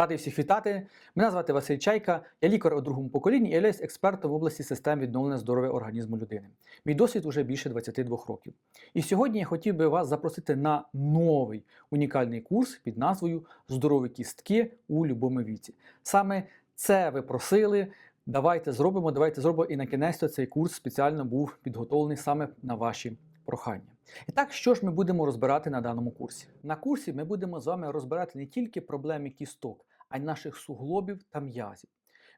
Радий всіх вітати. Мене звати Василь Чайка, я лікар у другому поколінні і являюсь експертом в області систем відновлення здоров'я організму людини. Мій досвід уже більше 22 років. І сьогодні я хотів би вас запросити на новий унікальний курс під назвою Здорові кістки у любому віці. Саме це ви просили. Давайте зробимо, давайте зробимо. І на кінець цей курс спеціально був підготовлений саме на ваші прохання. І так, що ж ми будемо розбирати на даному курсі? На курсі ми будемо з вами розбирати не тільки проблеми кісток, а й наших суглобів та м'язів.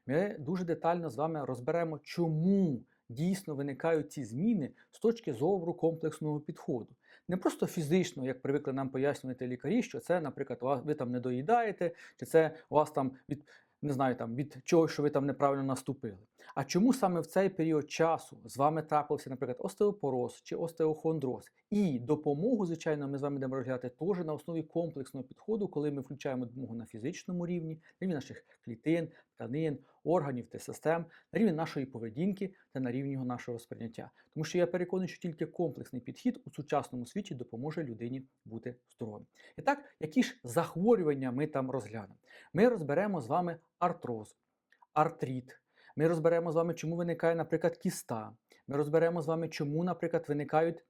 Ми дуже детально з вами розберемо, чому дійсно виникають ці зміни з точки зору комплексного підходу. Не просто фізично, як привикли нам пояснювати лікарі, що це, наприклад, ви там не доїдаєте, чи це у вас там від. Не знаю там від чого, що ви там неправильно наступили. А чому саме в цей період часу з вами трапився, наприклад, остеопороз чи остеохондроз? І допомогу, звичайно, ми з вами будемо розглядати теж на основі комплексного підходу, коли ми включаємо допомогу на фізичному рівні, рівні наших клітин, тканин, органів та систем, на рівні нашої поведінки та на рівні нашого сприйняття. Тому що я переконаний, що тільки комплексний підхід у сучасному світі допоможе людині бути здоровим. І так, які ж захворювання ми там розглянемо? Ми розберемо з вами артроз, артрит. Ми розберемо з вами, чому виникає, наприклад, кіста. Ми розберемо з вами, чому, наприклад, виникають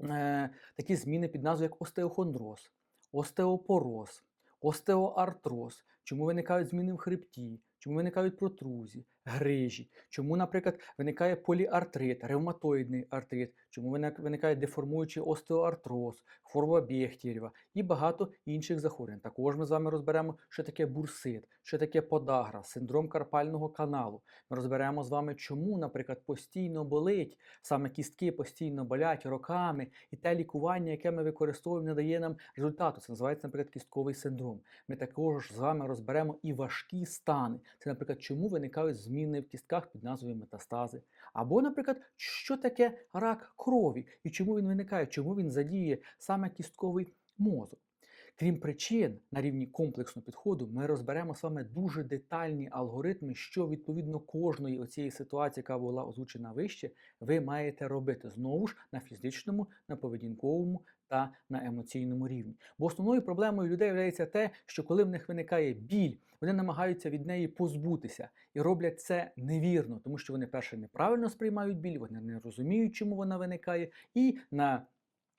е, такі зміни під назвою як остеохондроз, остеопороз, остеоартроз, чому виникають зміни в хребті, чому виникають протрузії, грижі, чому, наприклад, виникає поліартрит, ревматоїдний артрит, чому виник- виникає деформуючий остеоартроз, хвороба Бехтерєва і багато інших захворювань. Також ми з вами розберемо, що таке бурсит, що таке подагра, синдром карпального каналу. Ми розберемо з вами, чому, наприклад, постійно болить, саме кістки постійно болять роками, і те лікування, яке ми використовуємо, не дає нам результату. Це називається, наприклад, кістковий синдром. Ми також з вами розберемо і важкі стани. Це, наприклад, чому виникають зміни в кістках під назвою метастази. Або, наприклад, що таке рак крові і чому він виникає, чому він задіє саме кістковий мозок. Крім причин на рівні комплексного підходу, ми розберемо з вами дуже детальні алгоритми, що відповідно кожної оцієї ситуації, яка була озвучена вище, ви маєте робити знову ж на фізичному, на поведінковому та на емоційному рівні. Бо основною проблемою людей є те, що коли в них виникає біль, вони намагаються від неї позбутися і роблять це невірно, тому що вони перше неправильно сприймають біль, вони не розуміють, чому вона виникає, і на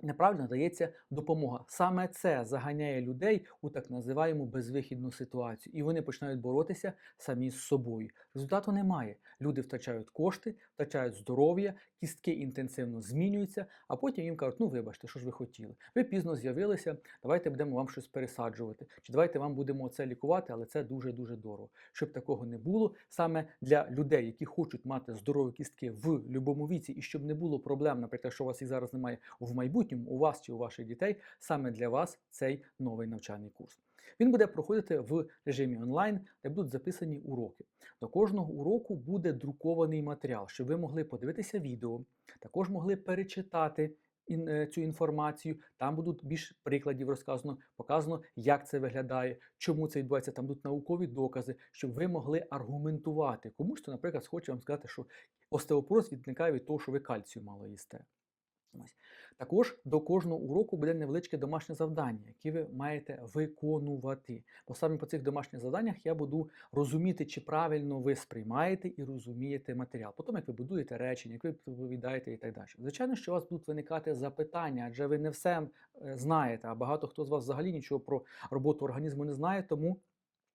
Неправильно дається допомога. Саме це заганяє людей у так називаємо безвихідну ситуацію, і вони починають боротися самі з собою. Результату немає. Люди втрачають кошти, втрачають здоров'я, кістки інтенсивно змінюються, а потім їм кажуть, ну вибачте, що ж ви хотіли. Ви пізно з'явилися, давайте будемо вам щось пересаджувати. Чи давайте вам будемо це лікувати, але це дуже-дуже дорого. Щоб такого не було, саме для людей, які хочуть мати здорові кістки в будь-якому віці, і щоб не було проблем, наприклад, що у вас їх зараз немає в майбутньому, у вас чи у ваших дітей, саме для вас цей новий навчальний курс. Він буде проходити в режимі онлайн, де будуть записані уроки. До кожного уроку буде друкований матеріал, щоб ви могли подивитися відео, також могли перечитати е, цю інформацію. Там будуть більш прикладів розказано, показано, як це виглядає, чому це відбувається. Там будуть наукові докази, щоб ви могли аргументувати комусь, хто, наприклад, схоче вам сказати, що остеопороз відникає від того, що ви кальцію мало їсте. Ось. Також до кожного уроку буде невеличке домашнє завдання, яке ви маєте виконувати. Бо саме по цих домашніх завданнях я буду розуміти, чи правильно ви сприймаєте і розумієте матеріал. Потім, як ви будуєте речення, як ви відповідаєте і так далі. Звичайно, що у вас будуть виникати запитання, адже ви не все е, знаєте, а багато хто з вас взагалі нічого про роботу організму не знає, тому.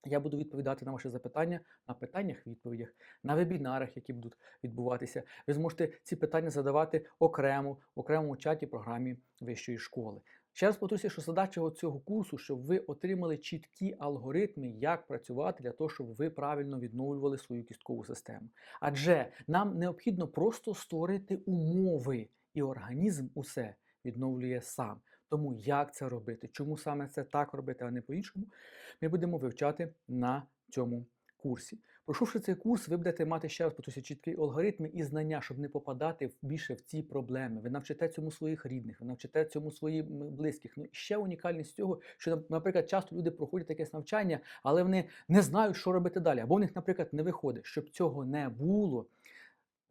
Я буду відповідати на ваші запитання на питаннях, відповідях, на вебінарах, які будуть відбуватися. Ви зможете ці питання задавати окремо, в окремому чаті програмі вищої школи. Ще раз повторюся, що задача цього курсу, щоб ви отримали чіткі алгоритми, як працювати для того, щоб ви правильно відновлювали свою кісткову систему. Адже нам необхідно просто створити умови, і організм усе відновлює сам. Тому як це робити, чому саме це так робити, а не по-іншому, ми будемо вивчати на цьому курсі. Пройшовши цей курс, ви будете мати ще раз повторюся, чіткі алгоритми і знання, щоб не попадати більше в ці проблеми. Ви навчите цьому своїх рідних, ви навчите цьому своїх близьких. Ну і ще унікальність цього, що, нап- наприклад, часто люди проходять якесь навчання, але вони не знають, що робити далі, або в них, наприклад, не виходить. Щоб цього не було.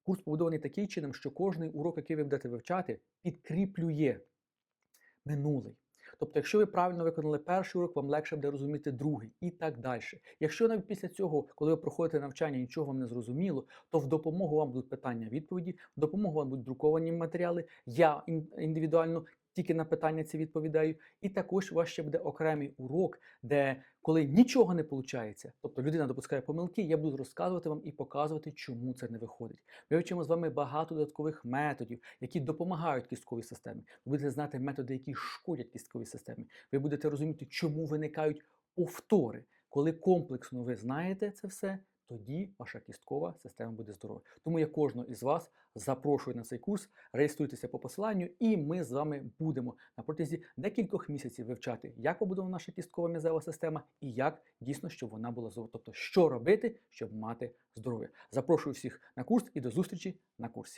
Курс побудований таким чином, що кожний урок, який ви будете вивчати, підкріплює минулий. Тобто, якщо ви правильно виконали перший урок, вам легше буде розуміти другий і так далі. Якщо навіть після цього, коли ви проходите навчання, нічого вам не зрозуміло, то в допомогу вам будуть питання відповіді, в допомогу вам будуть друковані матеріали. Я індивідуально тільки на питання ці відповідаю. І також у вас ще буде окремий урок, де коли нічого не виходить, тобто людина допускає помилки, я буду розказувати вам і показувати, чому це не виходить. Ми вчимо з вами багато додаткових методів, які допомагають кістковій системі. Ви будете знати методи, які шкодять кістковій системі. Ви будете розуміти, чому виникають повтори. Коли комплексно ви знаєте це все, тоді ваша кісткова система буде здорова. Тому я кожного із вас запрошую на цей курс, реєструйтеся по посиланню, і ми з вами будемо на протязі декількох місяців вивчати, як побудована наша кісткова м'язева система і як дійсно, щоб вона була здорова. Тобто, що робити, щоб мати здоров'я. Запрошую всіх на курс і до зустрічі на курсі.